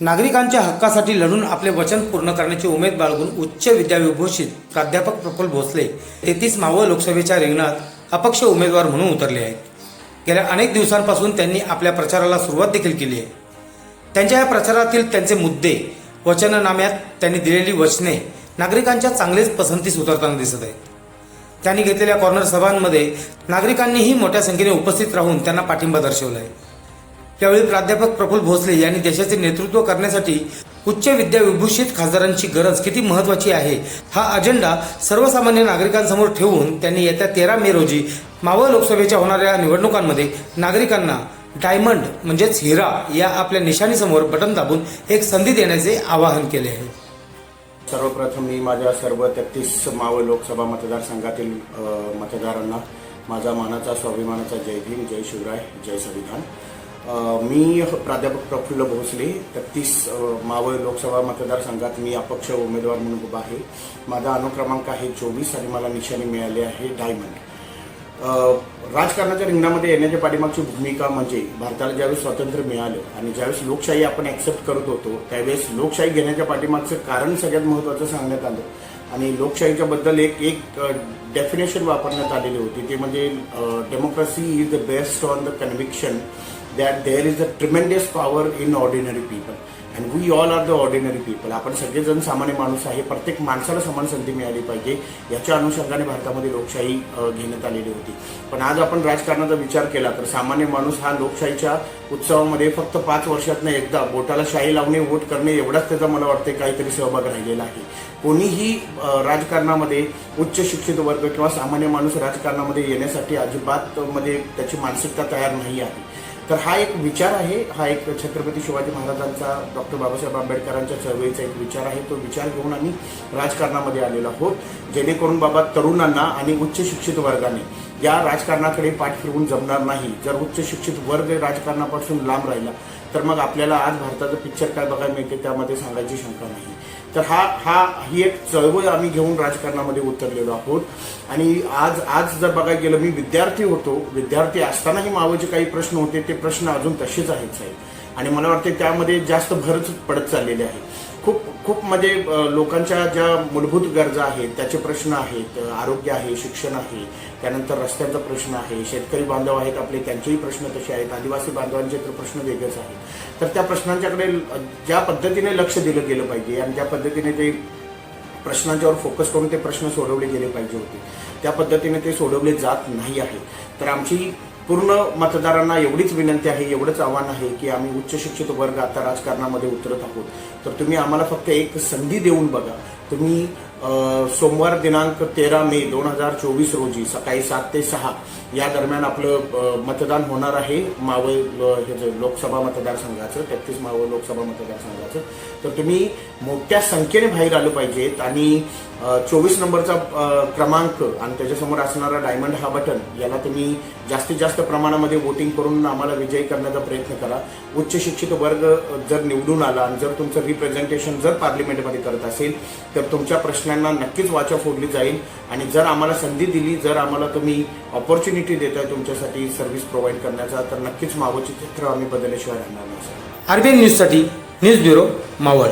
नागरिकांच्या हक्कासाठी लढून आपले वचन पूर्ण करण्याची उमेद बाळगून उच्च विद्याविभूषित प्राध्यापक प्रफुल भोसले तेहतीस मावळ लोकसभेच्या रिंगणात अपक्ष उमेदवार म्हणून उतरले आहेत. गेल्या अनेक दिवसांपासून त्यांनी आपल्या प्रचाराला सुरुवात देखील केली आहे. त्यांच्या या प्रचारातील त्यांचे मुद्दे वचननाम्यात त्यांनी दिलेली वचने नागरिकांच्या चांगलेच पसंतीस उतरताना दिसत आहेत. त्यांनी घेतलेल्या कॉर्नर सभांमध्ये नागरिकांनीही मोठ्या संख्येने उपस्थित राहून त्यांना पाठिंबा दर्शवला आहे. त्यावेळी प्राध्यापक प्रफुल्ल भोसले यांनी देशाचे नेतृत्व करण्यासाठी उच्च विद्याविभूषित खासदारांची गरज किती महत्वाची आहे? हा अजेंडा सर्वसामान्य नागरिकांसमोर ठेवून त्यांनी येत्या तेरा मे रोजी मावळ लोकसभेच्या होणाऱ्या निवडणुकांमध्ये नागरिकांना डायमंड म्हणजेच हिरा या आपल्या निशाणीसमोर बटन दाबून एक संधी देण्याचे आवाहन केले आहे. सर्वप्रथम मी माझ्या सर्व तेहतीस मावळ लोकसभा मतदारसंघातील मतदारांना माझा मानाचा स्वाभिमानाचा जय भीम जय शिवराय जय संविधान. मी प्राध्यापक प्रफुल्ल भोसले तेहतीस मावळ लोकसभा मतदारसंघात मी अपक्ष उमेदवार म्हणून उभा आहे. माझा अनुक्रमांक आहे चोवीस आणि मला निशाणी मिळाली आहे डायमंड. राजकारणाच्या रिंगणामध्ये येण्याच्या पाठीमागची भूमिका म्हणजे भारताला ज्यावेळेस स्वातंत्र्य मिळालं आणि ज्यावेळेस लोकशाही आपण ऍक्सेप्ट करत होतो त्यावेळेस लोकशाही घेण्याच्या पाठीमागचं कारण सगळ्यात महत्त्वाचं सांगण्यात आलं. आणि लोकशाहीच्या बद्दल एक एक डेफिनेशन वापरण्यात आलेली होती. ते म्हणजे democracy is the best on the conviction that there is a tremendous power in ordinary people and we all are the ordinary people आपण सगळेजण सामान्य माणूस आहे. प्रत्येक माणसाला समान संधी मिळाली पाहिजे. याच्या अनुषंगाने भारतामध्ये लोकशाही घेण्यात आलेली होती. पण आज आपण राजकारणाचा विचार केला तर सामान्य माणूस हा लोकशाहीच्या उत्सवामध्ये फक्त पाच वर्षातनं एकदा बोटाला शाही लावणे वोट करणे एवढाच त्याचा मला वाटते काहीतरी सहभाग राहिलेला आहे. कोणीही राजकारणामध्ये उच्च शिक्षित वर्ग किंवा सामान्य माणूस राजकारणामध्ये येण्यासाठी अजिबात मध्ये त्याची मानसिकता तयार नाही आहे. तर हा एक विचार आहे हा एक छत्रपती शिवाजी महाराजांचा डॉक्टर बाबासाहेब आंबेडकरांच्या चळवळीचा एक विचार आहे. तो विचार घेऊन आम्ही राजकारणामध्ये आलेलो आहोत. जेणेकरून बाबा तरुणांना आणि उच्च शिक्षित वर्गाने या राजकारणाकडे पाठ फिरवून जमणार नाही. जर उच्च शिक्षित वर्ग राजकारणापासून लांब राहिला तर मग आपल्याला आज भारताचं पिक्चर काय बघायला मिळते त्यामध्ये सांगायची शंका नाही. तर हा हा ही एक चळवळ आम्ही घेऊन राजकारणामध्ये उतरलेलो आहोत. आणि आज आज जर बघायला गेलं मी विद्यार्थी होतो. विद्यार्थी असतानाही मावाचे काही प्रश्न होते ते प्रश्न अजून तसेच आहेत साहेब. आणि मला वाटते त्यामध्ये जास्त भरच पडत चाललेले आहे. खूप खूप म्हणजे लोकांच्या ज्या मूलभूत गरजा आहेत त्याचे प्रश्न आहेत आरोग्य आहे शिक्षण आहे त्यानंतर रस्त्यांचा प्रश्न आहे शेतकरी बांधव आहेत आपले त्यांचेही प्रश्न तसे आहेत आदिवासी बांधवांचे तर प्रश्न वेगळेच आहेत. तर त्या प्रश्नांच्याकडे ज्या पद्धतीने लक्ष दिलं गेलं पाहिजे आणि ज्या पद्धतीने ते प्रश्नांच्यावर फोकस करून ते प्रश्न सोडवले गेले पाहिजे होते त्या पद्धतीने ते सोडवले जात नाही आहे. तर आमची पूर्ण मतदारांना एवढीच विनंती आहे एवढंच आव्हान आहे की आम्ही उच्च शिक्षित वर्ग आता राजकारणामध्ये उतरत आहोत. तर तुम्ही आम्हाला फक्त एक संधी देऊन बघा. तुम्ही सोमवार दिनांक तेरा मे दोन हजार चोवीस रोजी सकाळी सात ते सहा या दरम्यान आपलं मतदान होणार आहे. मावळ हे जे लोकसभा मतदारसंघाचं तेहतीस मावळ लोकसभा मतदारसंघाचं. तर तुम्ही मोठ्या संख्येने बाहेर आलं पाहिजेत आणि चोवीस नंबरचा क्रमांक आणि त्याच्यासमोर असणारा डायमंड हा बटन याला तुम्ही जास्तीत जास्त प्रमाणामध्ये वोटिंग करून आम्हाला विजयी करण्याचा प्रयत्न करा. उच्च शिक्षित वर्ग जर निवडून आला आणि जर तुमचं रिप्रेझेंटेशन जर पार्लिमेंटमध्ये करत असेल तर तुमच्या प्रश्न प्रश्नांना नक्कीच वाचा फोडली जाईल. आणि जर आम्हाला संधी दिली जर आम्हाला तुम्ही ऑपॉर्च्युनिटी देताय तुमच्यासाठी सर्व्हिस प्रोव्हाइड करण्याचा तर नक्कीच मावळचे चित्र आम्ही बदलल्याशिवाय राहणार नाही आरबीएन न्यूजसाठी न्यूज ब्युरो मावळ.